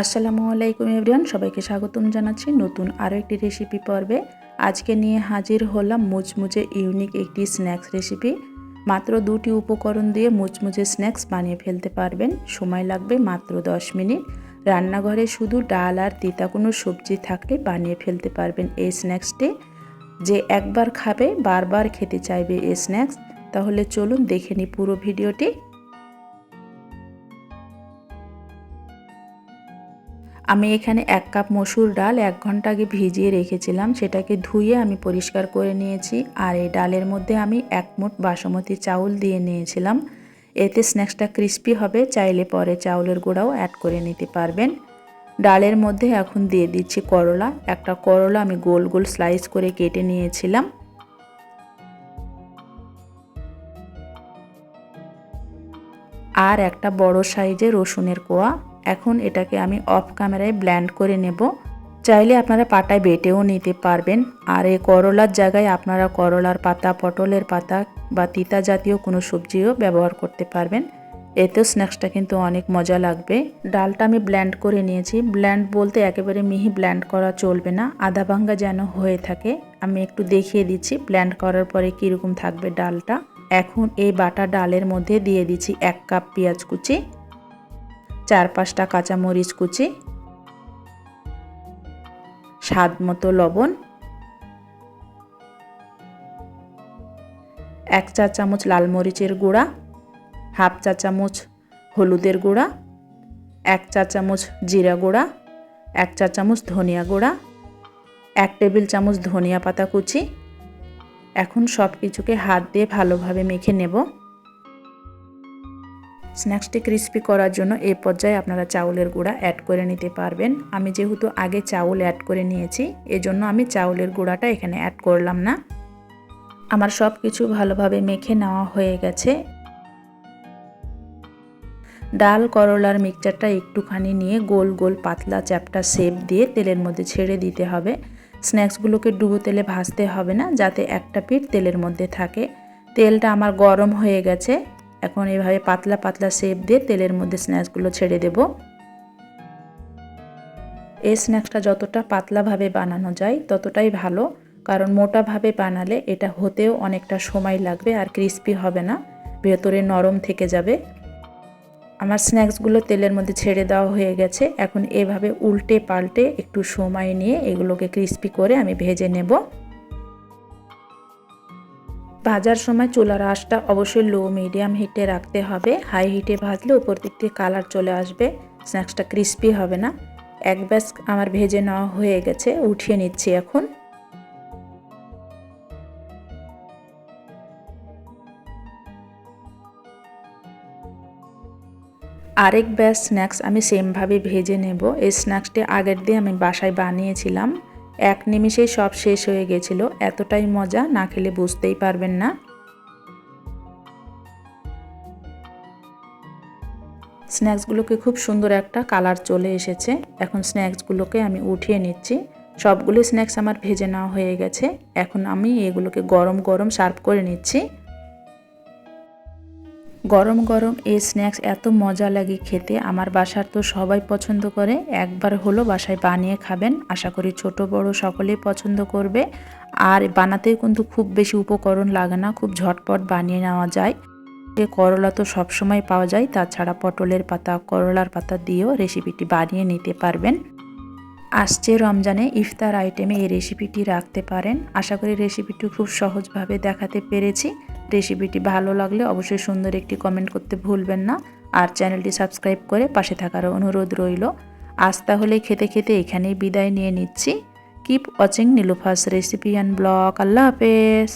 আসসালামু আলাইকুম এভরিওয়ান, সবাইকে স্বাগতম জানাচ্ছি নতুন আরও একটি রেসিপি পর্বে। আজকে নিয়ে হাজির হলাম মুচমুচে ইউনিক একটি স্ন্যাক্স রেসিপি মাত্র দুটি উপকরণ দিয়ে মুচমুচে স্ন্যাক্স বানিয়ে ফেলতে পারবেন। সময় লাগবে মাত্র 10 মিনিট। রান্নাঘরে শুধু ডাল আর তিতা কোনো সবজি থাকলে বানিয়ে ফেলতে পারবেন এই স্ন্যাক্সটি যে একবার খাবে, বারবার খেতে চাইবে এই স্ন্যাক্স তাহলে চলুন দেখে নিই পুরো ভিডিওটি। আমি এখানে এক কাপ মসুর ডাল এক ঘণ্টা আগে ভিজিয়ে রেখেছিলাম, সেটাকে ধুয়ে আমি পরিষ্কার করে নিয়েছি। আর এই ডালের মধ্যে আমি এক মুঠ বাসমতি চাউল দিয়ে নিয়েছিলাম। এতে স্ন্যাক্সটা ক্রিস্পি হবে, চাইলে পরে চাউলের গুঁড়াও অ্যাড করে নিতে পারবেন। ডালের মধ্যে এখন দিয়ে দিচ্ছি করলা। একটা করলা আমি গোল গোল স্লাইস করে কেটে নিয়েছিলাম। আর একটা বড় সাইজে রসুনের কোয়া। এখন এটাকে আমি অফ ক্যামেরায় ব্ল্যান্ড করে নেব। চাইলে আপনারা পাটায় বেটেও নিতে পারবেন। আর এই করলার জায়গায় আপনারা করলার পাতা, পটলের পাতা বা তিতা জাতীয় কোনো সবজিও ব্যবহার করতে পারবেন। এতেও স্ন্যাক্সটা কিন্তু অনেক মজা লাগবে। ডালটা আমি ব্ল্যান্ড করে নিয়েছি। ব্ল্যান্ড বলতে একেবারে মিহি ব্ল্যান্ড করা চলবে না। আধা ভাঙ্গা যেন হয়ে থাকে। আমি একটু দেখিয়ে দিচ্ছি ব্ল্যান্ড করার পরে কীরকম থাকবে ডালটা। এখন এই বাটা ডালের মধ্যে দিয়ে দিচ্ছি এক কাপ পেঁয়াজ কুচি। চার পাঁচটা কাঁচামরিচ কুচি, স্বাদ মতো লবণ, এক চা চামচ লাল মরিচের গুঁড়া, হাফ চা চামচ হলুদের গুঁড়া, এক চা চামচ জিরা গুঁড়া, এক চা চামচ ধনিয়া গুঁড়া, এক টেবিল চামচ ধনিয়া পাতা কুচি। এখন সব কিছুকে হাত দিয়ে ভালোভাবে মেখে নেব। স্ন্যাক্সটি ক্রিস্পি করার জন্য এই পর্যায়ে আপনারা চাউলের গুঁড়া অ্যাড করে নিতে পারবেন। আমি যেহেতু আগে চাউল অ্যাড করে নিয়েছি, এজন্য আমি চাউলের গুঁড়াটা এখানে অ্যাড করলাম না। আমার সব কিছু ভালোভাবে মেখে নেওয়া হয়ে গেছে। ডাল করলার মিক্সচারটা একটুখানি নিয়ে গোল গোল পাতলা চ্যাপটা শেপ দিয়ে তেলের মধ্যে ছেড়ে দিতে হবে। স্ন্যাক্সগুলোকে ডুবো তেলে ভাজতে হবে না, যাতে একটা পিঠ তেলের মধ্যে থাকে। তেলটা আমার গরম হয়ে গেছে। এখন এভাবে পাতলা পাতলা শেপ দিয়ে তেলের মধ্যে স্ন্যাক্সগুলো ছেড়ে দেব। এই স্ন্যাক্সটা যতটা পাতলাভাবে বানানো যায় ততটাই ভালো, কারণ মোটাভাবে বানালে এটা হতেও অনেকটা সময় লাগবে আর ক্রিস্পি হবে না, ভেতরে নরম থেকে যাবে। আমার স্ন্যাক্সগুলো তেলের মধ্যে ছেড়ে দেওয়া হয়ে গেছে, এখন এভাবে উল্টে পাল্টে একটু সময় নিয়ে এগুলোকে ক্রিস্পি করে আমি ভেজে নেব। ভাজার সময় চুলার আঁশটা অবশ্যই লো মিডিয়াম হিটে রাখতে হবে। হাই হিটে ভাজলে উপর দিক থেকে কালার চলে আসবে। স্ন্যাক্সটা ক্রিস্পি হবে না। এক ব্যাস আমার ভেজে নেওয়া হয়ে গেছে, উঠিয়ে নিচ্ছি এখন। আরেক ব্যাস স্ন্যাক্স আমি সেমভাবে ভেজে নেব। এই স্ন্যাক্সটি আগের দিয়ে আমি বাসায় বানিয়েছিলাম। এক নিমিষেই সব শেষ হয়ে গেছিল। এতটাই মজা না খেলে বুঝতেই পারবেন না। স্ন্যাক্সগুলোকে খুব সুন্দর একটা কালার চলে এসেছে। এখন স্ন্যাক্সগুলোকে আমি উঠিয়ে নিচ্ছি। সবগুলো স্ন্যাক্স আমার ভেজে নেওয়া হয়ে গেছে। এখন আমি এগুলোকে গরম গরম সার্ভ করে নিচ্ছি। গরম গরম এই স্ন্যাক্স এত মজা লাগে খেতে। আমার বাসার তো সবাই পছন্দ করে। একবার হলো বাসায় বানিয়ে খাবেন। আশা করি ছোট বড় সকলেই পছন্দ করবে। আর বানাতেও কিন্তু খুব বেশি উপকরণ লাগে না। খুব ঝটপট বানিয়ে নেওয়া যায়। করলা তো সবসময় পাওয়া যায়। তাছাড়া পটলের পাতা, করলার পাতা দিয়েও রেসিপিটি বানিয়ে নিতে পারবেন। আসছে রমজানে ইফতার আইটেমে এই রেসিপিটি রাখতে পারেন। আশা করি রেসিপিটি খুব সহজভাবে দেখাতে পেরেছি। রেসিপিটি ভালো লাগলে অবশ্যই সুন্দর একটি কমেন্ট করতে ভুলবেন না। আর চ্যানেলটি সাবস্ক্রাইব করে পাশে থাকার অনুরোধ রইল। আজ তাহলে খেতে খেতে এখানেই বিদায় নিয়ে নিচ্ছি। Keep watching Nilufa's recipe and vlog আল্লাহ হাফেজ।